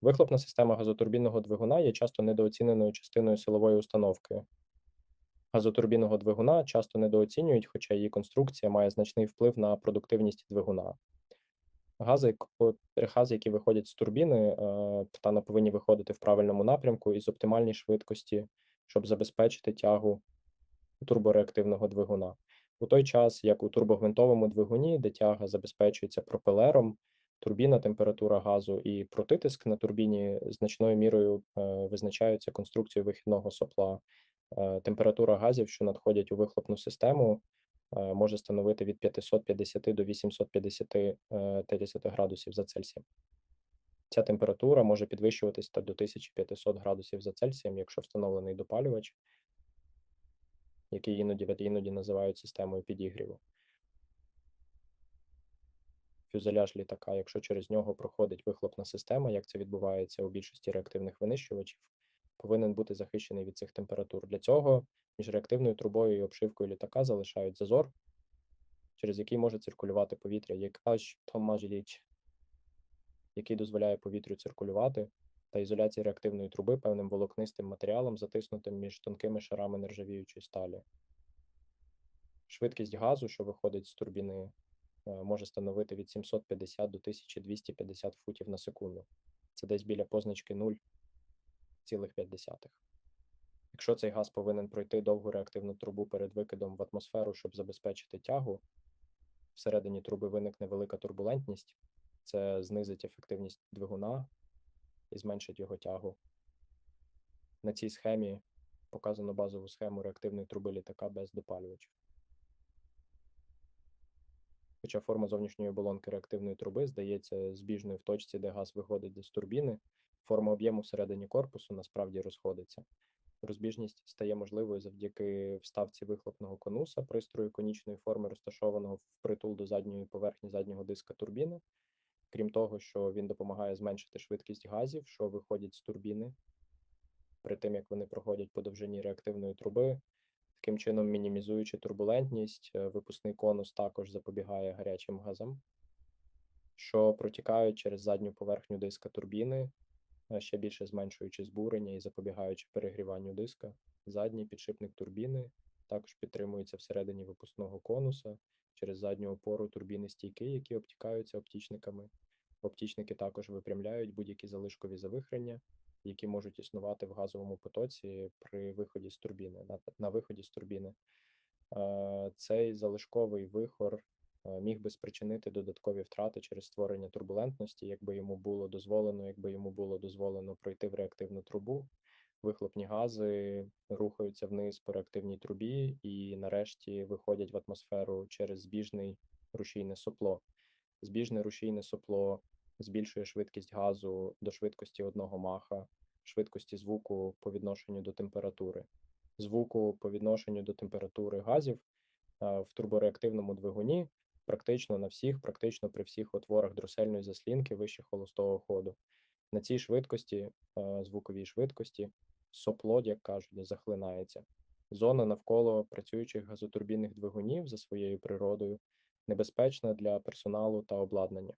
Вихлопна система газотурбінного двигуна є часто недооціненою частиною силової установки. Газотурбінного двигуна часто недооцінюють, хоча її конструкція має значний вплив на продуктивність двигуна. Гази, гази, які виходять з турбіни, е, та повинні виходити в правильному напрямку і з оптимальній швидкості, щоб забезпечити тягу турбореактивного двигуна. У той час, як у турбогвинтовому двигуні, де тяга забезпечується пропелером, турбіна, температура газу і протитиск на турбіні значною мірою е, визначаються конструкцією вихідного сопла. Е, Температура газів, що надходять у вихлопну систему, е, може становити від 550 до 850 е, 50 градусів за Цельсієм. Ця температура може підвищуватись та до 1500 градусів за Цельсієм, якщо встановлений допалювач, який іноді, іноді називають системою підігріву. Фюзеляж літака, якщо через нього проходить вихлопна система, як це відбувається у більшості реактивних винищувачів, повинен бути захищений від цих температур. Для цього між реактивною трубою і обшивкою літака залишають зазор, через який може циркулювати повітря, якась томажліч, який дозволяє повітрю циркулювати, та ізоляція реактивної труби певним волокнистим матеріалом, затиснутим між тонкими шарами нержавіючої сталі. Швидкість газу, що виходить з турбіни, може становити від 750 до 1250 футів на секунду. Це десь біля позначки 0,5. Якщо цей газ повинен пройти довгу реактивну трубу перед викидом в атмосферу, щоб забезпечити тягу, всередині труби виникне велика турбулентність, це знизить ефективність двигуна і зменшить його тягу. На цій схемі показано базову схему реактивної труби літака без допалювачів. Хоча форма зовнішньої оболонки реактивної труби здається збіжною в точці, де газ виходить з турбіни, форма об'єму всередині корпусу насправді розходиться. Розбіжність стає можливою завдяки вставці вихлопного конуса пристрою конічної форми, розташованого впритул до задньої поверхні заднього диска турбіни. Крім того, що він допомагає зменшити швидкість газів, що виходять з турбіни, при тим як вони проходять по довжині реактивної труби, таким чином мінімізуючи турбулентність, е, випускний конус також запобігає гарячим газам, що протікають через задню поверхню диска турбіни, е, ще більше зменшуючи збурення і запобігаючи перегріванню диска. Задній підшипник турбіни також підтримується всередині випускного конуса через задню опору турбіни стійки, які обтікаються оптічниками. Оптічники також випрямляють будь-які залишкові завихрення, які можуть існувати в газовому потоці при виході з турбіни, на, на виході з турбіни. Е, Цей залишковий вихор е, міг би спричинити додаткові втрати через створення турбулентності, якби йому було дозволено, якби йому було дозволено пройти в реактивну трубу. Вихлопні гази рухаються вниз по реактивній трубі і нарешті виходять в атмосферу через збіжний рушійне сопло. Збіжне рушійне сопло збільшує швидкість газу до швидкості одного маха, швидкості звуку по відношенню до температури. Звуку по відношенню до температури газів в турбореактивному двигуні практично на всіх, практично при всіх отворах дросельної заслінки вище холостого ходу. На цій швидкості, звуковій швидкості, сопло, як кажуть, захлинається. Зона навколо працюючих газотурбінних двигунів за своєю природою небезпечна для персоналу та обладнання.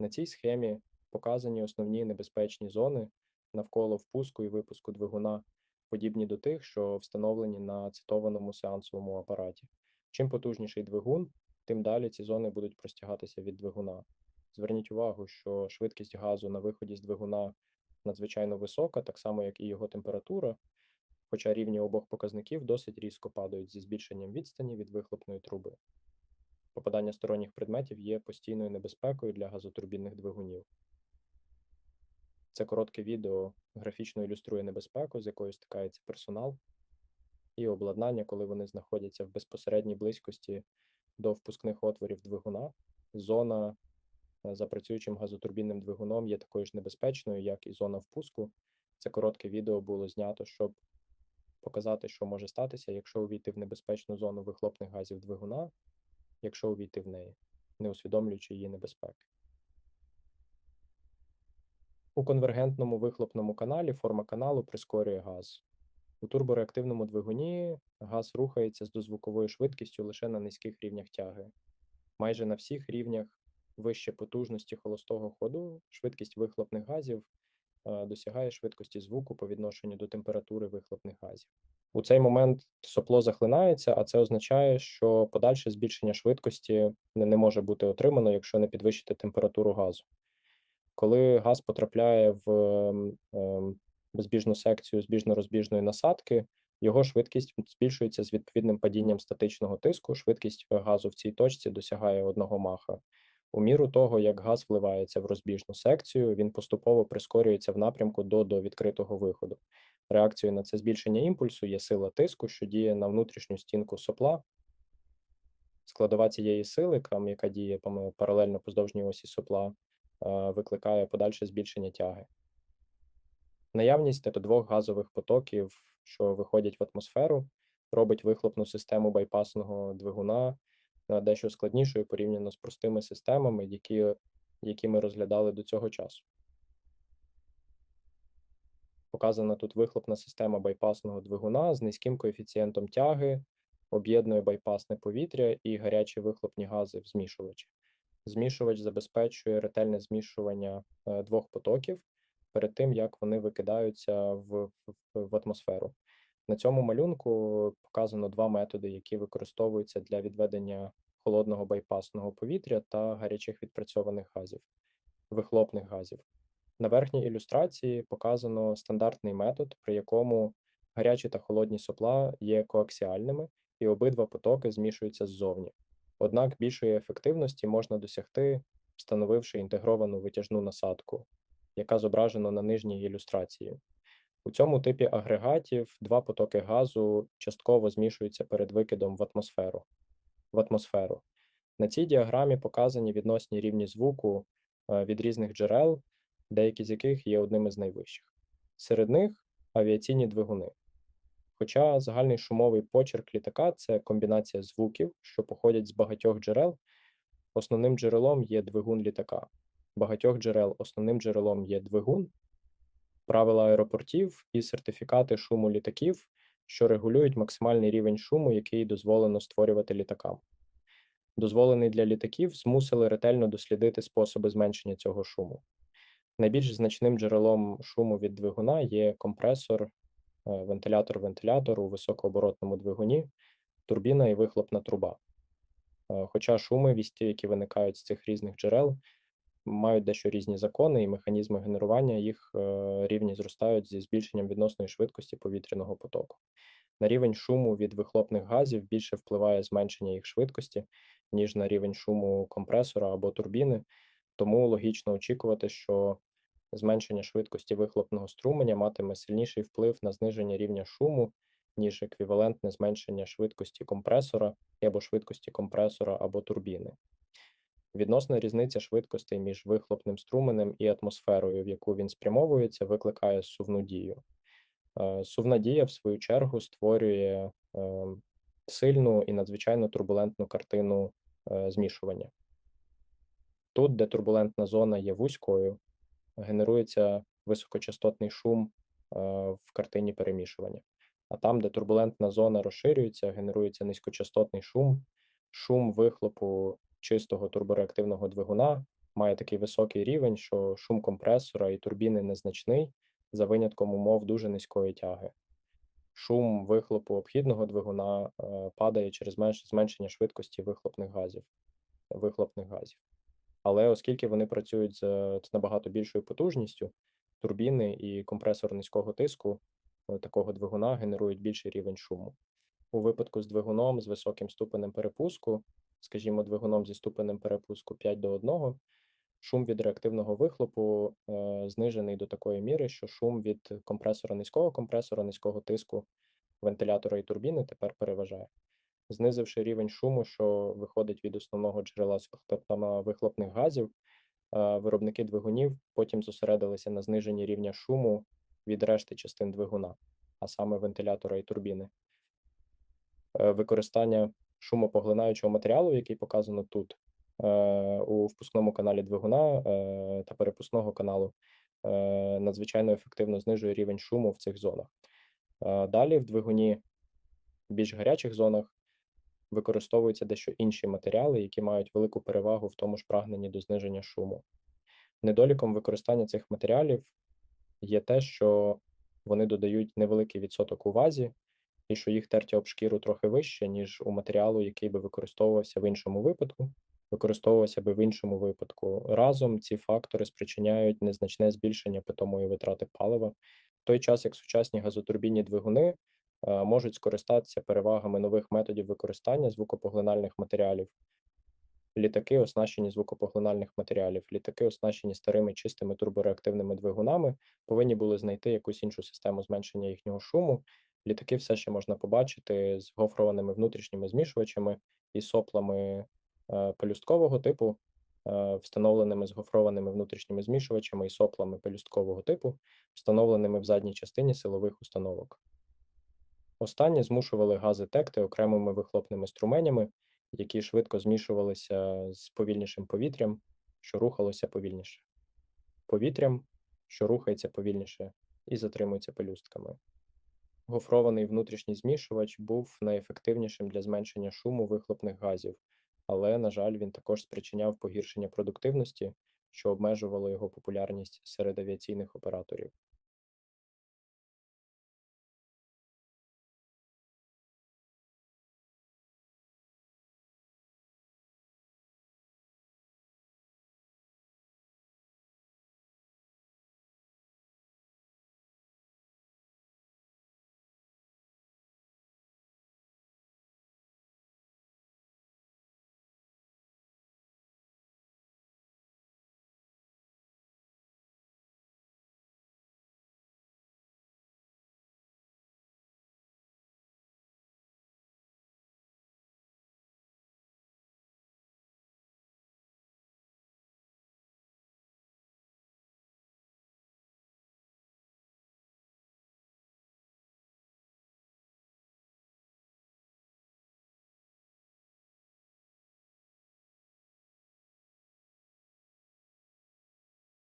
На цій схемі показані основні небезпечні зони навколо впуску і випуску двигуна, подібні до тих, що встановлені на цитованому сеансовому апараті. Чим потужніший двигун, тим далі ці зони будуть простягатися від двигуна. Зверніть увагу, що швидкість газу на виході з двигуна надзвичайно висока, так само як і його температура, хоча рівні обох показників досить різко падають зі збільшенням відстані від вихлопної труби. Попадання сторонніх предметів є постійною небезпекою для газотурбінних двигунів. Це коротке відео графічно ілюструє небезпеку, з якою стикається персонал, і обладнання, коли вони знаходяться в безпосередній близькості до впускних отворів двигуна. Зона е, за працюючим газотурбінним двигуном є такою ж небезпечною, як і зона впуску. Це коротке відео було знято, щоб показати, що може статися, якщо увійти в небезпечну зону вихлопних газів двигуна, якщо увійти в неї, не усвідомлюючи її небезпеки. У конвергентному вихлопному каналі форма каналу прискорює газ. У турбореактивному двигуні газ рухається з дозвуковою швидкістю лише на низьких рівнях тяги. Майже на всіх рівнях вище потужності холостого ходу швидкість вихлопних газів досягає швидкості звуку по відношенню до температури вихлопних газів. У цей момент сопло захлинається, а це означає, що подальше збільшення швидкості не може бути отримано, якщо не підвищити температуру газу. Коли газ потрапляє в ем, ем, безбіжну секцію збіжно-розбіжної насадки, його швидкість збільшується з відповідним падінням статичного тиску. Швидкість газу в цій точці досягає одного маха. У міру того, як газ вливається в розбіжну секцію, він поступово прискорюється в напрямку до, до відкритого виходу. Реакцією на це збільшення імпульсу є сила тиску, що діє на внутрішню стінку сопла. Складова цієї сили, яка діє паралельно поздовжній осі сопла, викликає подальше збільшення тяги. Наявність двох газових потоків, що виходять в атмосферу, робить вихлопну систему байпасного двигуна дещо складнішою порівняно з простими системами, які, які ми розглядали до цього часу. Показана тут вихлопна система байпасного двигуна з низьким коефіцієнтом тяги, об'єднує байпасне повітря і гарячі вихлопні гази в змішувачі. Змішувач забезпечує ретельне змішування е, двох потоків перед тим, як вони викидаються в, в, в атмосферу. На цьому малюнку показано два методи, які використовуються для відведення холодного байпасного повітря та гарячих відпрацьованих газів, вихлопних газів. На верхній ілюстрації показано стандартний метод, при якому гарячі та холодні сопла є коаксіальними, і обидва потоки змішуються ззовні. Однак більшої ефективності можна досягти, встановивши інтегровану витяжну насадку, яка зображена на нижній ілюстрації. У цьому типі агрегатів два потоки газу частково змішуються перед викидом в атмосферу. В атмосферу. На цій діаграмі показані відносні рівні звуку е, від різних джерел, деякі з яких є одним із найвищих. Серед них авіаційні двигуни. Хоча загальний шумовий почерк літака це комбінація звуків, що походять з багатьох джерел, основним джерелом є двигун літака. Багатьох джерел основним джерелом є двигун, правила аеропортів і сертифікати шуму літаків, що регулюють максимальний рівень шуму, який дозволено створювати літакам. Дозволений для літаків змусили ретельно дослідити способи зменшення цього шуму. Найбільш значним джерелом шуму від двигуна є компресор, е, вентилятор-вентилятор у високооборотному двигуні, турбіна і вихлопна труба. Е, хоча шуми, вісті, які виникають з цих різних джерел, мають дещо різні закони і механізми генерування їх е, рівні зростають зі збільшенням відносної швидкості повітряного потоку. На рівень шуму від вихлопних газів більше впливає зменшення їх швидкості, ніж на рівень шуму компресора або турбіни, тому логічно очікувати, що зменшення швидкості вихлопного струменя матиме сильніший вплив на зниження рівня шуму, ніж еквівалентне зменшення швидкості компресора або швидкості компресора або турбіни. Відносна різниця швидкостей між вихлопним струменем і атмосферою, в яку він спрямовується, викликає сувну дію. Е, сувна дія, в свою чергу, створює е, сильну і надзвичайно турбулентну картину е, змішування. Тут, де турбулентна зона є вузькою, генерується високочастотний шум в картині перемішування. А там, де турбулентна зона розширюється, генерується низькочастотний шум, шум вихлопу чистого турбореактивного двигуна має такий високий рівень, що шум компресора і турбіни незначний, за винятком умов дуже низької тяги. Шум вихлопу обхідного двигуна е, падає через зменшення швидкості вихлопних газів. вихлопних газів. Але оскільки вони працюють з набагато більшою потужністю, турбіни і компресор низького тиску е, такого двигуна генерують більший рівень шуму. У випадку з двигуном з високим ступенем перепуску скажімо, двигуном зі ступенем перепуску 5 до 1, шум від реактивного вихлопу е, знижений до такої міри, що шум від компресора низького компресора, низького тиску вентилятора і турбіни тепер переважає. Знизивши рівень шуму, що виходить від основного джерела вихлопних газів, е, виробники двигунів потім зосередилися на зниженні рівня шуму від решти частин двигуна, а саме вентилятора і турбіни. Е, використання шумопоглинаючого матеріалу, який показано тут, е, у впускному каналі двигуна е, та перепускного каналу, е, надзвичайно ефективно знижує рівень шуму в цих зонах. Далі в двигуні в більш гарячих зонах використовуються дещо інші матеріали, які мають велику перевагу в тому ж прагненні до зниження шуму. Недоліком використання цих матеріалів є те, що вони додають невеликий відсоток у вазі, і що їх тертя об шкіру трохи вище, ніж у матеріалу, який би використовувався в іншому випадку, використовувався би в іншому випадку. Разом ці фактори спричиняють незначне збільшення питомої витрати палива, в той час як сучасні газотурбінні двигуни е, можуть скористатися перевагами нових методів використання звукопоглинальних матеріалів. Літаки, оснащені звукопоглинальних матеріалів, літаки, оснащені старими чистими турбореактивними двигунами, повинні були знайти якусь іншу систему зменшення їхнього шуму. Літаки все ще можна побачити з гофрованими внутрішніми змішувачами і соплами е, пелюсткового типу, е, встановленими з гофрованими внутрішніми змішувачами і соплами пелюсткового типу, встановленими в задній частині силових установок. Останні змушували гази текти окремими вихлопними струменями, які швидко змішувалися з повільнішим повітрям, що рухалося повільніше, повітрям, що рухається повільніше і затримується пелюстками. Гофрований внутрішній змішувач був найефективнішим для зменшення шуму вихлопних газів, але, на жаль, він також спричиняв погіршення продуктивності, що обмежувало його популярність серед авіаційних операторів.